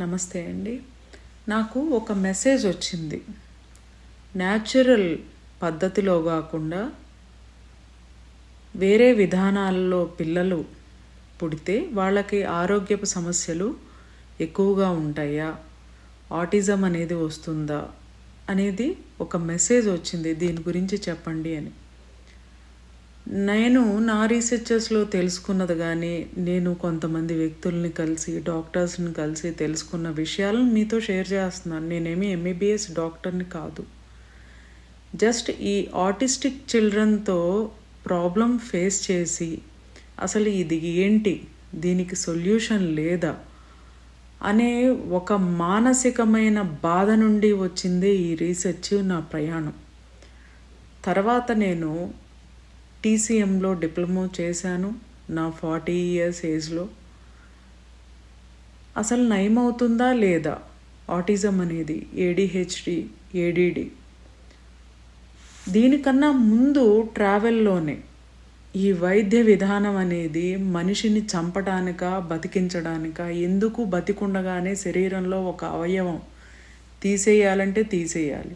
నమస్తే అండి. నాకు ఒక మెసేజ్ వచ్చింది. న్యాచురల్ పద్ధతిలో కాకుండా వేరే విధానాల్లో పిల్లలు పుడితే వాళ్ళకి ఆరోగ్యపు సమస్యలు ఎక్కువగా ఉంటాయా? ఆటిజం అనేది వస్తుందా? అనేది ఒక మెసేజ్ వచ్చింది. దీని గురించి చెప్పండి అని. నేను నా రీసెర్చెస్లో తెలుసుకున్నది కానీ నేను కొంతమంది వ్యక్తుల్ని కలిసి డాక్టర్స్ని కలిసి తెలుసుకున్న విషయాలను మీతో షేర్ చేస్తున్నాను. నేనేమి ఎంబీబీఎస్ డాక్టర్ని కాదు. జస్ట్ ఈ ఆటిస్టిక్ చిల్డ్రన్తో ప్రాబ్లం ఫేస్ చేసి అసలు ఇది ఏంటి? దీనికి సొల్యూషన్ లేదా? అనే ఒక మానసికమైన బాధ నుండి వచ్చిందే ఈ రీసెర్చ్ నా ప్రయాణం. తర్వాత నేను టీసీఎంలో డిప్లొమా చేశాను నా ఫార్టీ ఇయర్స్ ఏజ్లో. అసలు నయమవుతుందా లేదా? ఆటిజం అనేది ఏడిహెచ్డి ఏడిడి దీనికన్నా ముందు ట్రావెల్లోనే ఈ వైద్య విధానం అనేది మనిషిని చంపడానిక బతికించడానిక ఎందుకు బతికుండగానే శరీరంలో ఒక అవయవం తీసేయాలంటే తీసేయాలి.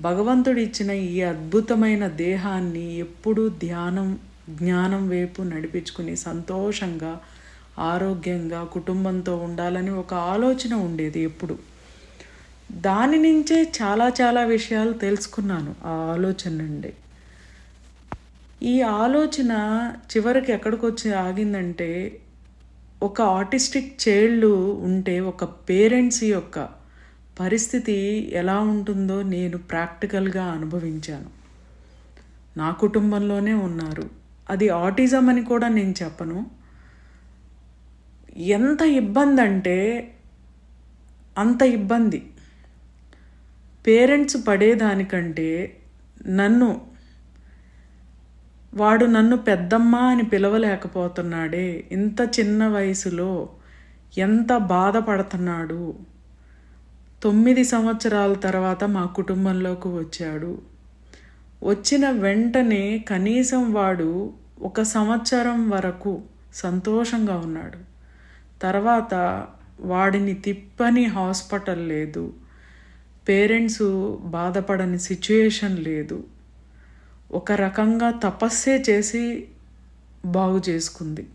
భగవంతుడు ఇచ్చిన ఈ అద్భుతమైన దేహాన్ని ఎప్పుడూ ధ్యానం జ్ఞానం వైపు నడిపించుకుని సంతోషంగా ఆరోగ్యంగా కుటుంబంతో ఉండాలని ఒక ఆలోచన ఉండేది ఎప్పుడు. దాని నుంచే చాలా చాలా విషయాలు తెలుసుకున్నాను ఆ ఆలోచన నుండి. ఈ ఆలోచన చివరికి ఎక్కడికి వచ్చి ఆగిందంటే ఒక ఆటిస్టిక్ చైల్డ్ ఉంటే ఒక పేరెంట్స్ యొక్క పరిస్థితి ఎలా ఉంటుందో నేను ప్రాక్టికల్గా అనుభవించాను. నా కుటుంబంలోనే ఉన్నారు. అది ఆటిజం అని కూడా నేను చెప్పను. ఎంత ఇబ్బంది అంటే అంత ఇబ్బంది. పేరెంట్స్ పడేదానికంటే నన్ను వాడు నన్ను పెద్దమ్మ అని పిలవలేకపోతున్నాడే. ఇంత చిన్న వయసులో ఎంత బాధపడుతున్నాడు? తొమ్మిది సంవత్సరాల తర్వాత మా కుటుంబంలోకి వచ్చాడు. వచ్చిన వెంటనే కనీసం వాడు ఒక సంవత్సరం వరకు సంతోషంగా ఉన్నాడు. తర్వాత వాడిని తిప్పని హాస్పిటల్ లేదు. పేరెంట్స్ బాధపడని సిచ్యుయేషన్ లేదు. ఒక రకంగా తపస్సే చేసి బాగు చేసుకుంది.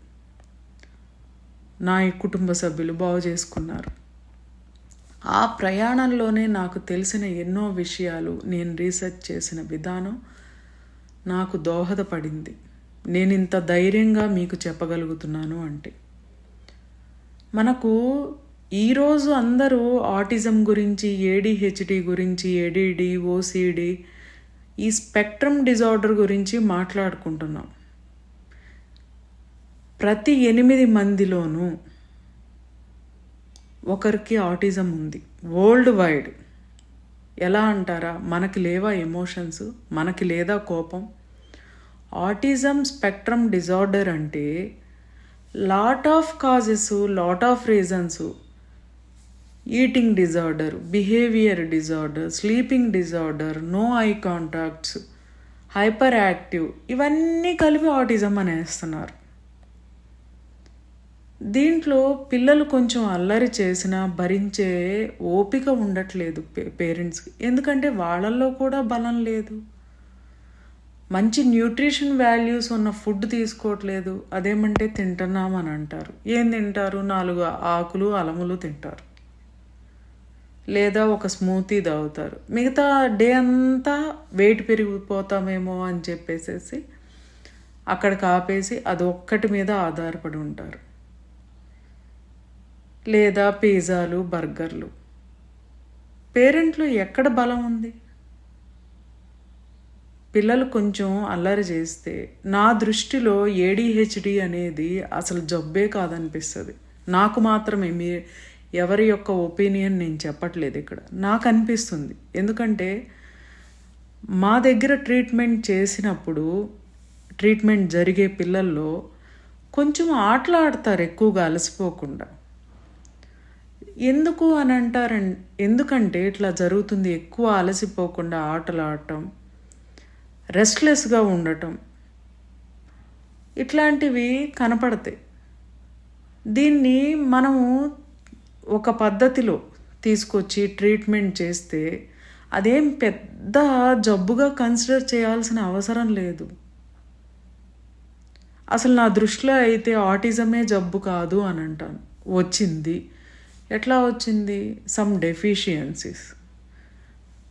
నా కుటుంబ సభ్యులు బాగు చేసుకున్నారు. ఆ ప్రయాణంలోనే నాకు తెలిసిన ఎన్నో విషయాలు నేను రీసెర్చ్ చేసిన విధానం నాకు దోహదపడింది. నేను ఇంత ధైర్యంగా మీకు చెప్పగలుగుతున్నాను అంటే. మనకు ఈరోజు అందరూ ఆటిజం గురించి ఏడిహెచ్డి గురించి ఏడిడి ఓసిడి ఈ స్పెక్ట్రమ్ డిజార్డర్ గురించి మాట్లాడుకుంటున్నాం. ప్రతి ఎనిమిది మందిలోనూ ఒకరికి ఆటిజం ఉంది. వరల్డ్ వైడ్ ఎలా అంటారా? మనకి లేవా ఎమోషన్స్? మనకి లేదా కోపం? ఆటిజం స్పెక్ట్రమ్ డిజార్డర్ అంటే lot of causes lot of reasons. Eating disorder behaviour disorder sleeping disorder no eye contacts hyperactive ఇవన్నీ కలిపి ఆటిజం అనేస్తున్నారు. దీంట్లో పిల్లలు కొంచెం అల్లరి చేసినా భరించే ఓపిక ఉండట్లేదు పేరెంట్స్కి ఎందుకంటే వాళ్ళల్లో కూడా బలం లేదు. మంచి న్యూట్రిషన్ వాల్యూస్ ఉన్న ఫుడ్ తీసుకోవట్లేదు. అదేమంటే తింటున్నామని అంటారు ఏం తింటారు? నాలుగు ఆకులు అలములు తింటారు. లేదా ఒక స్మూతీ తాగుతారు. మిగతా డే అంతా వెయిట్ పెరిగిపోతామేమో అని చెప్పేసేసి అక్కడికి ఆపేసి అది ఒక్కటి మీద ఆధారపడి ఉంటారు. లేదా పిజ్జాలు బర్గర్లు. పేరెంట్లు ఎక్కడ బలం ఉంది? పిల్లలు కొంచెం అల్లరి చేస్తే నా దృష్టిలో ఏడిహెచ్డి అనేది అసలు జబ్బే కాదనిపిస్తుంది. నాకు మాత్రమే మీ ఎవరి యొక్క ఒపీనియన్ నేను చెప్పట్లేదు ఇక్కడ. నాకు అనిపిస్తుంది. ఎందుకంటే మా దగ్గర ట్రీట్మెంట్ చేసినప్పుడు ట్రీట్మెంట్ జరిగే పిల్లల్లో కొంచెం ఆటలాడతారు ఎక్కువగా అలసిపోకుండా. ఎందుకు అని అంటారం ఎందుకంటే ఇట్లా జరుగుతుంది ఎక్కువ అలసిపోకుండా ఆటలు ఆడటం రెస్ట్లెస్గా ఉండటం ఇట్లాంటివి కనపడతాయి. దీన్ని మనము ఒక పద్ధతిలో తీసుకొచ్చి ట్రీట్మెంట్ చేస్తే అదేం పెద్ద జబ్బుగా కన్సిడర్ చేయాల్సిన అవసరం లేదు. అసలు నా దృష్టిలో అయితే ఆటిజమే జబ్బు కాదు అని అంటాను. వచ్చింది. ఎట్లా వచ్చింది? సమ్ డెఫిషియన్సీస్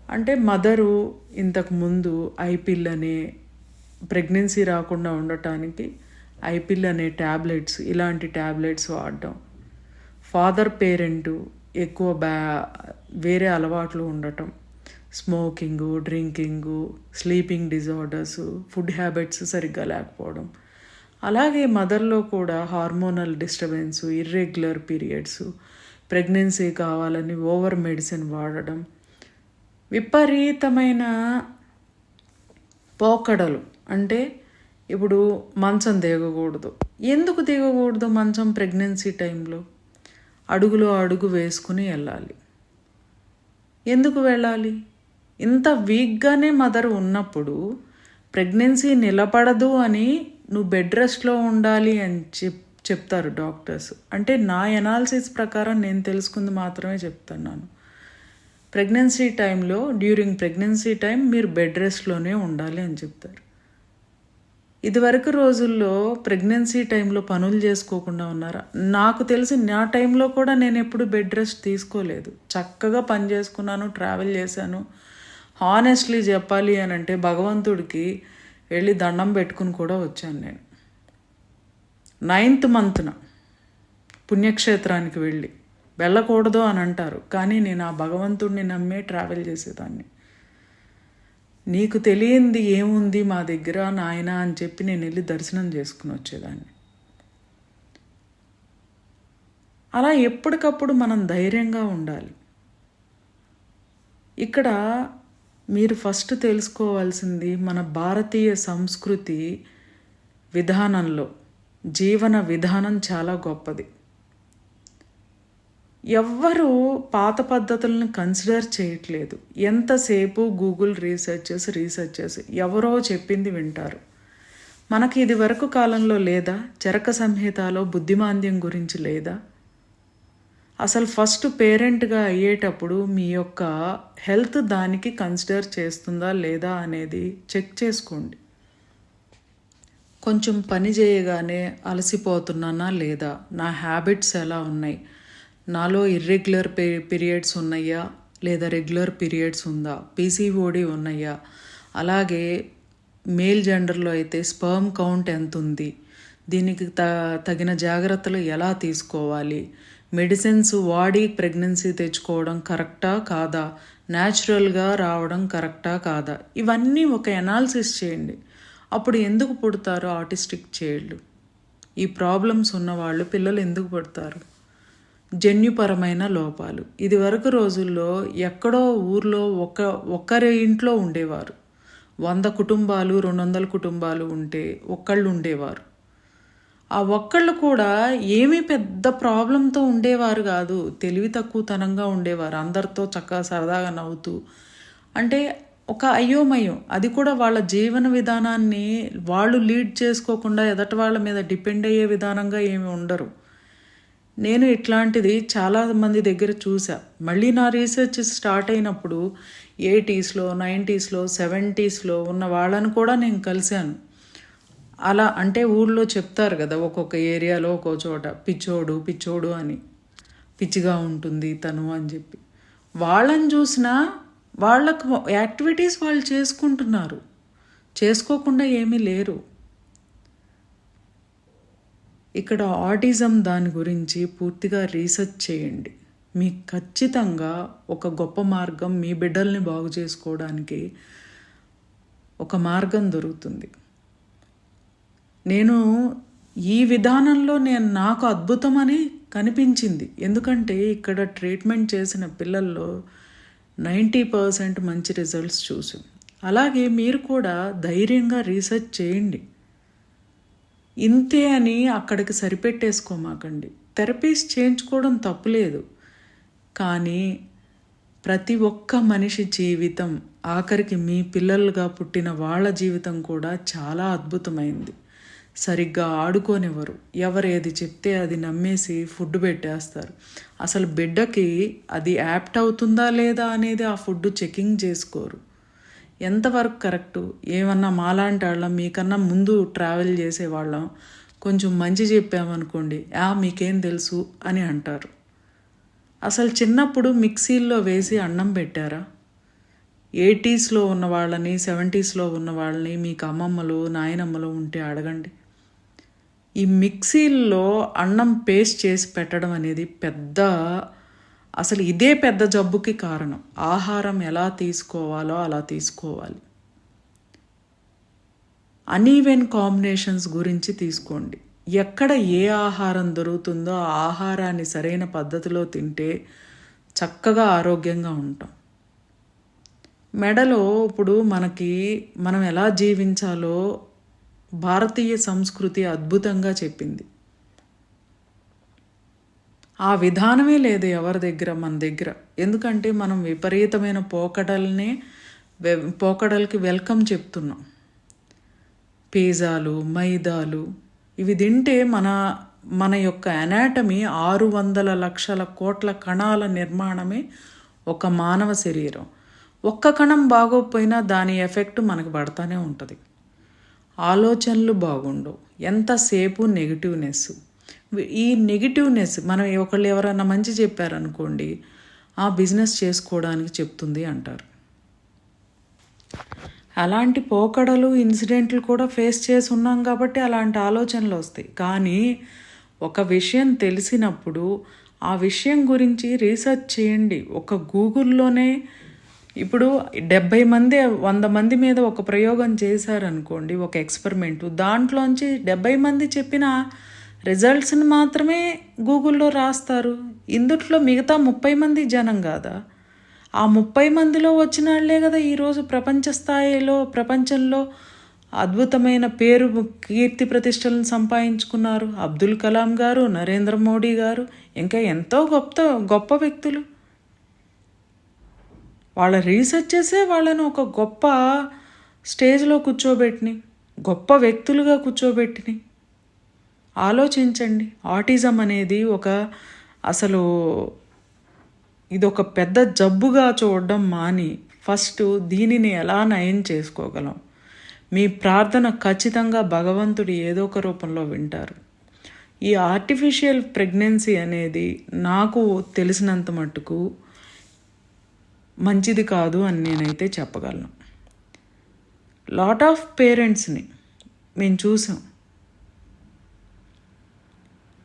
అంటే మదరు ఇంతకుముందు ఐపిల్ అనే ప్రెగ్నెన్సీ రాకుండా ఉండటానికి ఐపిల్ అనే ట్యాబ్లెట్స్ ఇలాంటి ట్యాబ్లెట్స్ వాడడం. ఫాదర్ పేరెంటు ఎక్కువ బ్యా వేరే అలవాట్లు ఉండటం. Smoking drinking sleeping disorders food habits సరిగ్గా లేకపోవడం. అలాగే మదర్లో కూడా hormonal disturbance irregular periods pregnancy కావాలని ఓవర్ మెడిసిన్ వాడడం విపరీతమైన పోకడలు. అంటే ఇప్పుడు మంచం దిగకూడదు ఎందుకు దిగకూడదు మంచం ప్రెగ్నెన్సీ టైంలో? అడుగులో అడుగు వేసుకుని వెళ్ళాలి. ఎందుకు వెళ్ళాలి? ఇంత వీక్గానే మదర్ ఉన్నప్పుడు ప్రెగ్నెన్సీ నిలబడదు అని నువ్వు బెడ్ రెస్ట్లో ఉండాలి అని చెప్ చెప్తారు డాక్టర్స్. అంటే నా ఎనాలిసిస్ ప్రకారం నేను తెలుసుకుంది మాత్రమే చెప్తున్నాను. ప్రెగ్నెన్సీ టైంలో డ్యూరింగ్ ప్రెగ్నెన్సీ టైం మీరు బెడ్ రెస్ట్లోనే ఉండాలి అని చెప్తారు. ఇదివరకు రోజుల్లో ప్రెగ్నెన్సీ టైంలో పనులు చేసుకోకుండా ఉన్నారా? నాకు తెలిసి నా టైంలో కూడా నేను ఎప్పుడు బెడ్ రెస్ట్ తీసుకోలేదు. చక్కగా పని చేసుకున్నాను ట్రావెల్ చేశాను. హానెస్ట్లీ చెప్పాలి అని అంటే భగవంతుడికి వెళ్ళి దండం పెట్టుకుని కూడా వచ్చాను నేను. నైన్త్ మంత్న పుణ్యక్షేత్రానికి వెళ్ళి. వెళ్ళకూడదు అని అంటారు. కానీ నేను ఆ భగవంతుడిని నమ్మే ట్రావెల్ చేసేదాన్ని. నీకు తెలియంది ఏముంది మా దగ్గర నాయన అని చెప్పి నేను వెళ్ళి దర్శనం చేసుకుని వచ్చేదాన్ని. అలా ఎప్పటికప్పుడు మనం ధైర్యంగా ఉండాలి. ఇక్కడ మీరు ఫస్ట్ తెలుసుకోవాల్సింది మన భారతీయ సంస్కృతి విధానంలో. జీవన విధానం చాలా గొప్పది. ఎవ్వరూ పాత పద్ధతులను కన్సిడర్ చేయట్లేదు. ఎంతసేపు గూగుల్ రీసెర్చెస్ రీసెర్చెస్ ఎవరో చెప్పింది వింటారు. మనకి ఇది వరకు కాలంలో లేదా? చరక సంహితలో బుద్ధిమాంద్యం గురించి లేదా? అసలు ఫస్ట్ పేరెంట్గా అయ్యేటప్పుడు మీ యొక్క హెల్త్ దానికి కన్సిడర్ చేస్తుందా లేదా అనేది చెక్ చేసుకోండి. కొంచెం పని చేయగానే అలసిపోతున్నానా లేదా? నా హ్యాబిట్స్ ఎలా ఉన్నాయి? నాలో ఇర్రెగ్యులర్ పీరియడ్స్ ఉన్నాయా? లేదా రెగ్యులర్ పీరియడ్స్ ఉందా? పీసీఓడి ఉన్నాయా? అలాగే మేల్ జెండర్లో అయితే స్పర్మ్ కౌంట్ ఎంత ఉంది దీనికి త తగిన జాగ్రత్తలు ఎలా తీసుకోవాలి? మెడిసిన్స్ వాడి ప్రెగ్నెన్సీ తెచ్చుకోవడం కరెక్టా కాదా? న్యాచురల్గా రావడం కరెక్టా కాదా? ఇవన్నీ ఒక ఎనాలిసిస్ చేయండి. అప్పుడు ఎందుకు పుడతారు ఆటిస్టిక్ చైల్డ్? ఈ ప్రాబ్లమ్స్ ఉన్నవాళ్ళు పిల్లలు ఎందుకు పుడతారు? జన్యుపరమైన లోపాలు. ఇదివరకు రోజుల్లో ఎక్కడో ఊర్లో ఒక ఒక్కరి ఇంట్లో ఉండేవారు. వంద కుటుంబాలు రెండు వందల కుటుంబాలు ఉంటే ఒక్కళ్ళు ఉండేవారు. ఆ ఒక్కళ్ళు కూడా ఏమీ పెద్ద ప్రాబ్లంతో ఉండేవారు కాదు. తెలివి తక్కువతనంగా ఉండేవారు. అందరితో చక్కగా సరదాగా నవ్వుతూ. అంటే ఒక అయోమయం. అది కూడా వాళ్ళ జీవన విధానాన్ని వాళ్ళు లీడ్ చేసుకోకుండా ఎదటి వాళ్ళ మీద డిపెండ్ అయ్యే విధానంగా ఏమి ఉండరు. నేను ఇట్లాంటిది చాలా మంది దగ్గర చూసా మళ్ళీ నా రీసెర్చ్ స్టార్ట్ అయినప్పుడు ఎయిటీస్లో నైంటీస్లో సెవెంటీస్లో ఉన్న వాళ్ళని కూడా నేను కలిశాను. అలా అంటే ఊళ్ళో చెప్తారు కదా ఒక్కొక్క ఏరియాలో ఒక్కో చోట పిచ్చోడు పిచ్చోడు అని. పిచ్చిగా ఉంటుంది తను అని చెప్పి. వాళ్ళని చూసినా వాళ్ళకు యాక్టివిటీస్ వాళ్ళు చేసుకుంటున్నారు. చేసుకోకుండా ఏమీ లేరు. ఇక్కడ ఆటిజం దాని గురించి పూర్తిగా రీసెర్చ్ చేయండి. మీకు ఖచ్చితంగా ఒక గొప్ప మార్గం మీ బిడ్డల్ని బాగు చేసుకోవడానికి ఒక మార్గం దొరుకుతుంది. నేను ఈ విధానంలో నేను నాకు అద్భుతమని కనిపించింది. ఎందుకంటే ఇక్కడ ట్రీట్మెంట్ చేసిన పిల్లల్లో నైంటీ పర్సెంట్ మంచి రిజల్ట్స్ చూసాం. అలాగే మీరు కూడా ధైర్యంగా రీసెర్చ్ చేయండి. ఇంతే అని అక్కడికి సరిపెట్టేసుకోమాకండి. థెరపీస్ చేయించుకోవడం తప్పులేదు. కానీ ప్రతి ఒక్క మనిషి జీవితం ఆఖరికి మీ పిల్లలుగా పుట్టిన వాళ్ళ జీవితం కూడా చాలా అద్భుతమైంది. సరిగ్గా ఆడుకోనివ్వరు. ఎవరు ఏది చెప్తే అది నమ్మేసి ఫుడ్ పెట్టేస్తారు. అసలు బిడ్డకి అది యాప్ట్ అవుతుందా లేదా అనేది ఆ ఫుడ్ చెకింగ్ చేసుకోరు. ఎంతవరకు కరెక్టు? ఏమన్నా మాలాంటి వాళ్ళం మీకన్నా ముందు ట్రావెల్ చేసేవాళ్ళం. కొంచెం మంచి చెప్పామనుకోండి ఆ మీకేం తెలుసు అని అంటారు. అసలు చిన్నప్పుడు మిక్సీల్లో వేసి అన్నం పెట్టారా? ఎయిటీస్లో ఉన్న వాళ్ళని సెవెంటీస్లో ఉన్న వాళ్ళని మీకు అమ్మమ్మలు నాయనమ్మలు ఉంటే అడగండి. ఈ మిక్సీల్లో అన్నం పేస్ట్ చేసి పెట్టడం అనేది పెద్ద అసలు ఇదే పెద్ద జబ్బుకి కారణం. ఆహారం ఎలా తీసుకోవాలో అలా తీసుకోవాలి. అనీవెన్ కాంబినేషన్స్ గురించి తీసుకోండి. ఎక్కడ ఏ ఆహారం దొరుకుతుందో ఆ ఆహారాన్ని సరైన పద్ధతిలో తింటే చక్కగా ఆరోగ్యంగా ఉంటాం. మెడలో ఇప్పుడు మనకి మనం ఎలా జీవించాలో భారతీయ సంస్కృతి అద్భుతంగా చెప్పింది. ఆ విధానమే లేదు ఎవరి దగ్గర మన దగ్గర. ఎందుకంటే మనం విపరీతమైన పోకడల్నే పోకడలకి వెల్కమ్ చెప్తున్నాం. పిజ్జాలు మైదాలు ఇవి తింటే మన మన యొక్క అనాటమీ ఆరు వందల లక్షల కోట్ల కణాల నిర్మాణమే ఒక మానవ శరీరం. ఒక్క కణం బాగోకపోయినా దాని ఎఫెక్ట్ మనకు పడతానే ఉంటుంది. ఆలోచనలు బాగుండవు. ఎంతసేపు నెగిటివ్నెస్? ఈ నెగిటివ్నెస్ మనం ఒకళ్ళు ఎవరైనా మంచి చెప్పారనుకోండి ఆ బిజినెస్ చేసుకోవడానికి చెప్తుంది అంటారు. అలాంటి పోకడలు ఇన్సిడెంట్లు కూడా ఫేస్ చేసి ఉన్నాం కాబట్టి అలాంటి ఆలోచనలు వస్తాయి. కానీ ఒక విషయం తెలిసినప్పుడు ఆ విషయం గురించి రీసెర్చ్ చేయండి. ఒక గూగుల్లోనే ఇప్పుడు డెబ్బై మంది వంద మంది మీద ఒక ప్రయోగం చేశారనుకోండి ఒక ఎక్స్పెరిమెంట్ దాంట్లోంచి డెబ్బై మంది చెప్పిన రిజల్ట్స్ని మాత్రమే గూగుల్లో రాస్తారు. ఇందుట్లో మిగతా ముప్పై మంది జనం కాదా? ఆ ముప్పై మందిలో వచ్చిన వాళ్ళే కదా ఈరోజు ప్రపంచ స్థాయిలో ప్రపంచంలో అద్భుతమైన పేరు కీర్తి ప్రతిష్టలను సంపాదించుకున్నారు. అబ్దుల్ కలాం గారు నరేంద్ర మోడీ గారు ఇంకా ఎంతో గొప్ప గొప్ప వ్యక్తులు. వాళ్ళ రీసెర్చ్ చేసే వాళ్ళను ఒక గొప్ప స్టేజ్లో కూర్చోబెట్టిని గొప్ప వ్యక్తులుగా కూర్చోబెట్టిని. ఆలోచించండి. ఆటిజం అనేది ఒక అసలు ఇది ఒక పెద్ద జబ్బుగా చూడడం మాని ఫస్ట్ దీనిని ఎలా నయం చేసుకోగలం? మీ ప్రార్థన ఖచ్చితంగా భగవంతుడు ఏదో ఒక రూపంలో వింటారు. ఈ ఆర్టిఫిషియల్ ప్రెగ్నెన్సీ అనేది నాకు తెలిసినంత మట్టుకు మంచిది కాదు అని నేనైతే చెప్పగలను. లాట్ ఆఫ్ పేరెంట్స్ని మేము చూసాం.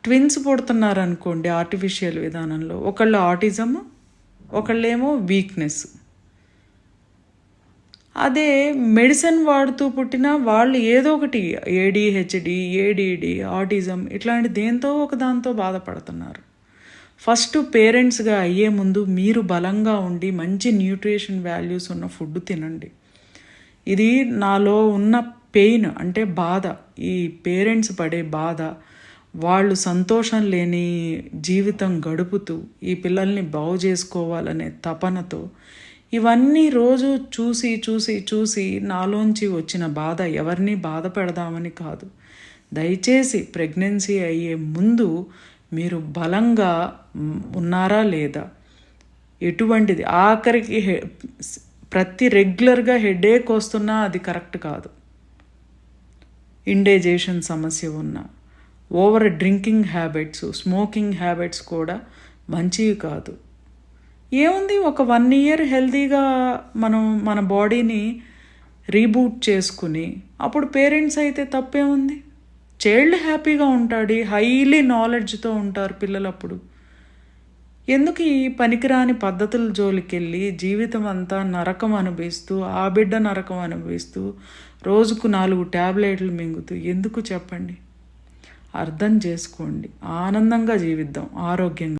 ట్విన్స్ పుడుతున్నారనుకోండి ఆర్టిఫిషియల్ విధానంలో. ఒకళ్ళు ఆటిజం ఒకళ్ళేమో వీక్నెస్ అదే మెడిసిన్ వాడుతూ పుట్టిన వాళ్ళు ఏదో ఒకటి ఏడిహెచ్డి ఏడిడి ఆటిజం ఇట్లాంటి దేంతో ఒక దాంతో బాధపడుతున్నారు. ఫస్ట్ పేరెంట్స్గా అయ్యే ముందు మీరు బలంగా ఉండి మంచి న్యూట్రిషన్ వాల్యూస్ ఉన్న ఫుడ్ తినండి. ఇది నాలో ఉన్న పెయిన్ అంటే బాధ. ఈ పేరెంట్స్ పడే బాధ వాళ్ళు సంతోషం లేని జీవితం గడుపుతూ ఈ పిల్లల్ని బాగు చేసుకోవాలనే తపనతో ఇవన్నీ రోజు చూసి చూసి చూసి నాలోంచి వచ్చిన బాధ ఎవరిని బాధ పెడదామని కాదు. దయచేసి ప్రెగ్నెన్సీ అయ్యే ముందు మీరు బలంగా ఉన్నారా లేదా? ఎటువంటిది? ఆఖరికి ప్రతి రెగ్యులర్గా హెడేక్ వస్తున్నా అది కరెక్ట్ కాదు. ఇండైజేషన్ సమస్య ఉన్నా over drinking habits smoking habits కూడా మంచివి కాదు. ఏముంది? ఒక వన్ ఇయర్ హెల్తీగా మనం మన బాడీని రీబూట్ చేసుకుని అప్పుడు పేరెంట్స్ అయితే తప్పేముంది? చైల్డ్ హ్యాపీగా ఉంటాడు హైలీ నాలెడ్జ్తో ఉంటారు పిల్లలప్పుడు. ఎందుకు ఈ పనికిరాని పద్ధతుల జోలికెళ్ళి జీవితం అంతా నరకం అనుభవిస్తూ ఆ బిడ్డ నరకం అనుభవిస్తూ రోజుకు నాలుగు ట్యాబ్లెట్లు మింగుతూ ఎందుకు చెప్పండి? అర్థం చేసుకోండి. ఆనందంగా జీవిద్దాం. ఆరోగ్యంగా